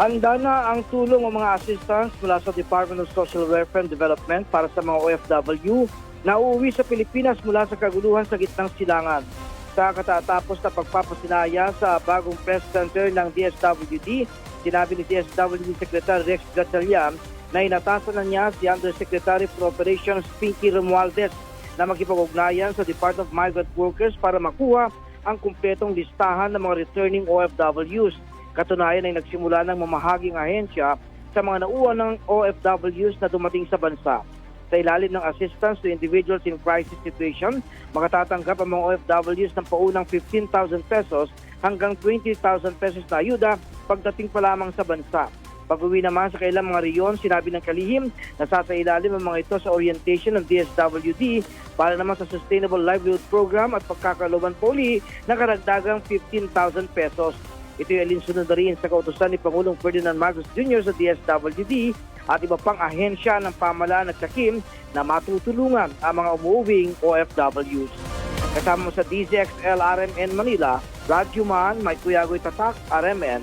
Handa na ang tulong ng mga assistants mula sa Department of Social Welfare and Development para sa mga OFW na uuwi sa Pilipinas mula sa kaguluhan sa gitnang silangan. Sa katatapos na pagpapasinaya sa bagong press center ng DSWD, sinabi ni DSWD Secretary Rex Gatchalian na inatasan na niya si Undersecretary for Operations Pinky Romualdez na makipag-ugnayan sa Department of Migrant Workers para makuha ang kumpletong listahan ng mga returning OFWs. Katunayan ay nagsimula ng mamahaging ahensya sa mga nauwan ng OFWs na dumating sa bansa. Sa ilalim ng assistance to individuals in crisis situation, makatatanggap ang mga OFWs ng paunang 15,000 pesos hanggang 20,000 pesos na ayuda pagdating pa lamang sa bansa. Pag-uwi naman sa kailang mga riyon, sinabi ng kalihim na sasailalim ang mga ito sa orientation ng DSWD para naman sa Sustainable Livelihood Program at pagkakaluban pa uli ng karagdagang 15,000 pesos. Ito ay alinsunod na rin sa kautosan ni Pangulong Ferdinand Marcos Jr. sa DSWD at iba pang ahensya ng pamalaan at sakim na matutulungan ang mga umuwing OFWs. Kasama sa DZXL RMN Manila, Radyo Man, May Kuyagoy Tatak, RMN,